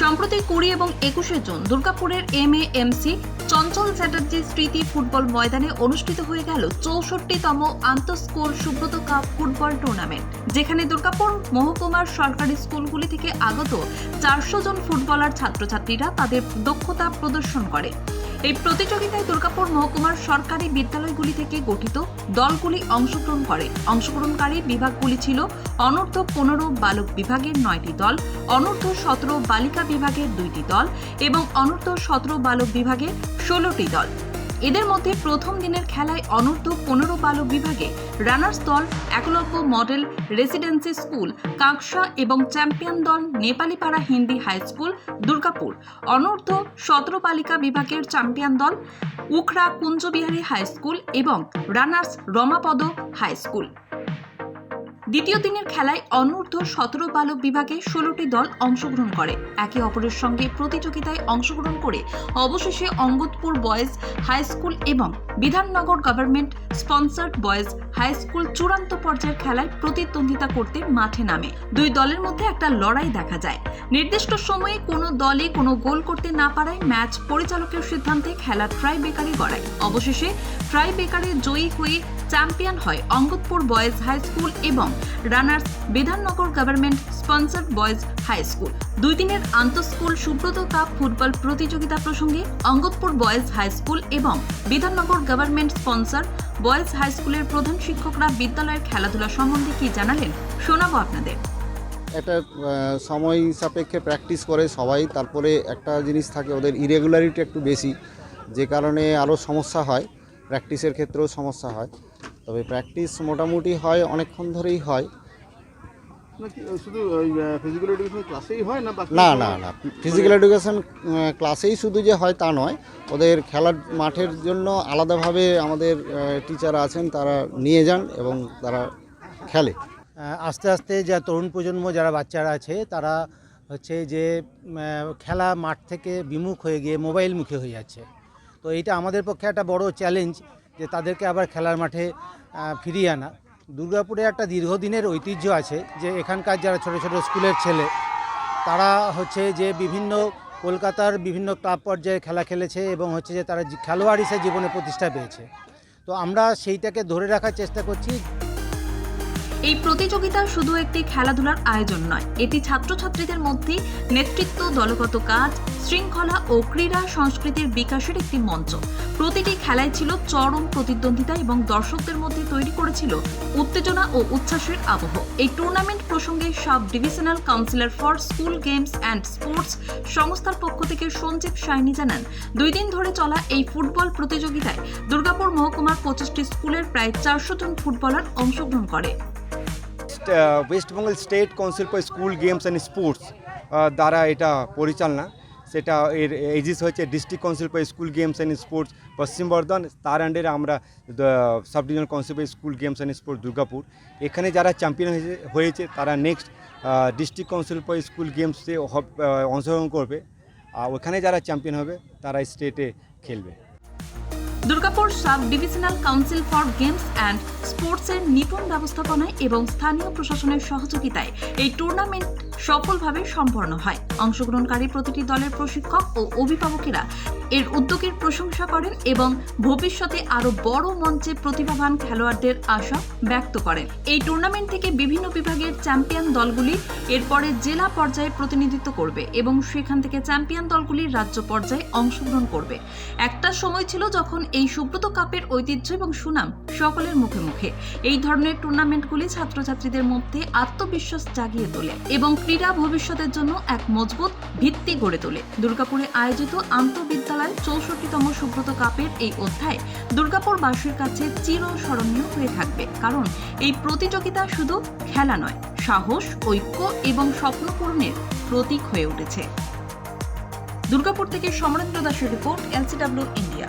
সম্প্রতি কুড়ি এবং একুশে জুন দুর্গাপুরের M A M C Chanchal Chatterjee স্মৃতি ফুটবল ময়দানে অনুষ্ঠিত হয়ে গেল চৌষট্টিতম আন্তঃস্কুল সুব্রত কাপ ফুটবল টুর্নামেন্ট, যেখানে দুর্গাপুর মহকুমার সরকারি স্কুলগুলি থেকে আগত চারশো জন ফুটবলার ছাত্রছাত্রীরা তাদের দক্ষতা প্রদর্শন করে। এই প্রতিযোগিতায় দুর্গাপুর মহকুমার সরকারি বিদ্যালয়গুলি থেকে গঠিত দলগুলি অংশগ্রহণ করে। অংশগ্রহণকারী বিভাগগুলি ছিল অনূর্ধ্ব পনেরো বালক বিভাগের নয়টি দল, অনূর্ধ্ব সতেরো বালিকা বিভাগের দুইটি দল এবং অনূর্ধ্ব সতেরো বালক বিভাগের ষোলোটি দল। এদের মধ্যে প্রথম দিনের খেলায় অনূর্ধ্ব পনেরো বালক বিভাগে রানার্স দল, Eklavya model residency school, Kanksa এবং চ্যাম্পিয়ন দল নেপালিপাড়া হিন্দি হাই স্কুল, দুর্গাপুর। অনূর্ধ্ব সতেরো বালিকা বিভাগের চ্যাম্পিয়ন দল, উখড়া কুঞ্জবিহারী হাই স্কুল এবং রানার্স রমাপদ হাই স্কুল। দ্বিতীয় দিনের খেলায় অনূর্ধ্ব সতেরো বালক বিভাগে ষোলোটি দল অংশগ্রহণ করে। একে অপরের সঙ্গে প্রতিযোগিতায় অংশগ্রহণ করে অবশেষে অঙ্গদপুর বয়েজ হাই স্কুল এবং Bidhannagar government sponsored boys high school চূড়ান্ত পর্যায়ের খেলায় প্রতিদ্বন্দ্বিতা করতে মাঠে নামে। দুই দলের মধ্যে একটা লড়াই দেখা যায়। নির্দিষ্ট সময়ে কোনো দলে কোনো গোল করতে না পারায় ম্যাচ পরিচালকের সিদ্ধান্তে খেলা ট্রাই বেকারি গড়ায়। অবশেষে ট্রাই বেকারে জয়ী হয়ে চ্যাম্পিয়ন হয়। অঙ্গদপুর বয়েজ হাই স্কুল এবং runners Bidhannagar government sponsored boys high school. দুই দিনের আন্তঃস্কুল সুব্রত কাপ ফুটবল প্রতিযোগিতা প্রসঙ্গে অঙ্গদপুর বয়েজ হাই স্কুল এবং Bidhannagar government sponsor boys high স্কুলের প্রধান শিক্ষকরা বিদ্যালয়ের খেলাধুলা সম্বন্ধে কি জানালেন, শোনাবো আপনাদের। একটা সময় সাপেক্ষে প্র্যাকটিস করে সবাই, তারপরে একটা জিনিস থাকে, ওদের ইরেগুলারিটি একটু বেশি, যে কারণে আরও সমস্যা হয় প্র্যাকটিসের ক্ষেত্রেও সমস্যা হয়। তবে প্র্যাকটিস মোটামুটি হয় অনেকক্ষণ ধরেই হয়। নাকি শুধু ওই ফিজিক্যাল এডুকেশন ক্লাসেই হয় না না না না ফিজিক্যাল এডুকেশন ক্লাসেই শুধু যে হয় তা নয় ওদের খেলার মাঠের জন্য আলাদাভাবে আমাদের টিচার আছেন তারা নিয়ে যান এবং তারা খেলে। আস্তে আস্তে যা তরুণ প্রজন্ম যারা বাচ্চারা আছে তারা হচ্ছে যে খেলা মাঠ থেকে বিমুখ হয়ে গিয়ে মোবাইল মুখে হয়ে যাচ্ছে। তো এইটা আমাদের পক্ষে একটা বড় চ্যালেঞ্জ যে তাদেরকে আবার খেলার মাঠে ফিরিয়ে আনা। দুর্গাপুরে একটা দীর্ঘদিনের ঐতিহ্য আছে যে এখানকার যারা ছোট ছোট স্কুলের ছেলে, তারা হচ্ছে যে বিভিন্ন কলকাতার বিভিন্ন ক্লাব পর্যায়ে খেলা খেলেছে এবং হচ্ছে যে তারা খেলোয়াড় হিসেবে জীবনে প্রতিষ্ঠা পেয়েছে। তো আমরা সেইটাকে ধরে রাখার চেষ্টা করছি এই প্রতিযোগিতা শুধু একটি খেলাধুলার আয়োজন নয়, এটি ছাত্রছাত্রীদের মধ্যে নেতৃত্ব, দলগত কাজ, শৃঙ্খলা ও ক্রীড়া সংস্কৃতির বিকাশের একটি মঞ্চ। প্রতিটি খেলায় ছিল চরম প্রতিদ্বন্দ্বিতা এবং দর্শকদের মধ্যে তৈরি করেছিল উত্তেজনা ও উচ্ছ্বাসের আবহ। এই টুর্নামেন্ট প্রসঙ্গে sub divisional councillor for school games and sports সংস্থার পক্ষ থেকে সঞ্জীব সাইনি জানান, দুই দিন ধরে চলা এই ফুটবল প্রতিযোগিতায় দুর্গাপুর মহকুমার পঁচিশটি স্কুলের প্রায় চারশো জন ফুটবলার অংশগ্রহণ করে। West Bengal state council for school games and sports দ্বারা এটা পরিচালনা। সেটা এর এজিস হয়েছে district council for school games and sports Paschim Bardhaman. তার আন্ডারে আমরা sub divisional council for school games and sports Durgapur. এখানে যারা চ্যাম্পিয়ন হয়েছে হয়েছে, তারা next district council for school গেমসে অংশগ্রহণ করবে। আর ওখানে যারা চ্যাম্পিয়ন হবে, তারা স্টেটে খেলবে। Durgapur sub divisional council for games and স্পোর্টসের নিপুণ ব্যবস্থাপনায় এবং স্থানীয় প্রশাসনের সহযোগিতায় এই টুর্নামেন্ট সফলভাবে সম্পন্ন হয়। অংশগ্রহণকারী প্রতিটি দলের প্রশিক্ষক ও অভিভাবকেরা এর উদ্যোগের প্রশংসা করেন এবং ভবিষ্যতে আরও বড় মঞ্চে প্রতিভাবান খেলোয়াড়দের আশা ব্যক্ত করেন। এই টুর্নামেন্ট থেকে বিভিন্ন বিভাগের চ্যাম্পিয়ন দলগুলি এরপরে জেলা পর্যায়ে প্রতিনিধিত্ব করবে এবং সেখান থেকে চ্যাম্পিয়ন দলগুলি রাজ্য পর্যায়ে অংশগ্রহণ করবে। একটা সময় ছিল যখন এই সুব্রত কাপের ঐতিহ্য এবং সুনাম সকলের মুখে মুখে। এই ধরনের টুর্নামেন্টগুলি ছাত্রছাত্রীদের মধ্যে আত্মবিশ্বাস জাগিয়ে তোলে এবং ক্রীড়া ভবিষ্যতের জন্য এক মজবুত ভিত্তি গড়ে তোলে। দুর্গাপুরে আয়োজিত আন্তঃবিদ্যালয় চৌষট্টিতম সুব্রত কাপের এই অধ্যায় দুর্গাপুরবাসীর কাছে চিরস্মরণীয় হয়ে থাকবে। কারণ এই প্রতিযোগিতা শুধু খেলা নয়, সাহস, ঐক্য এবং স্বপ্ন পূরণের প্রতীক হয়ে উঠেছে। দুর্গাপুর থেকে সমরেন্দ্র দাসের report, LCW India.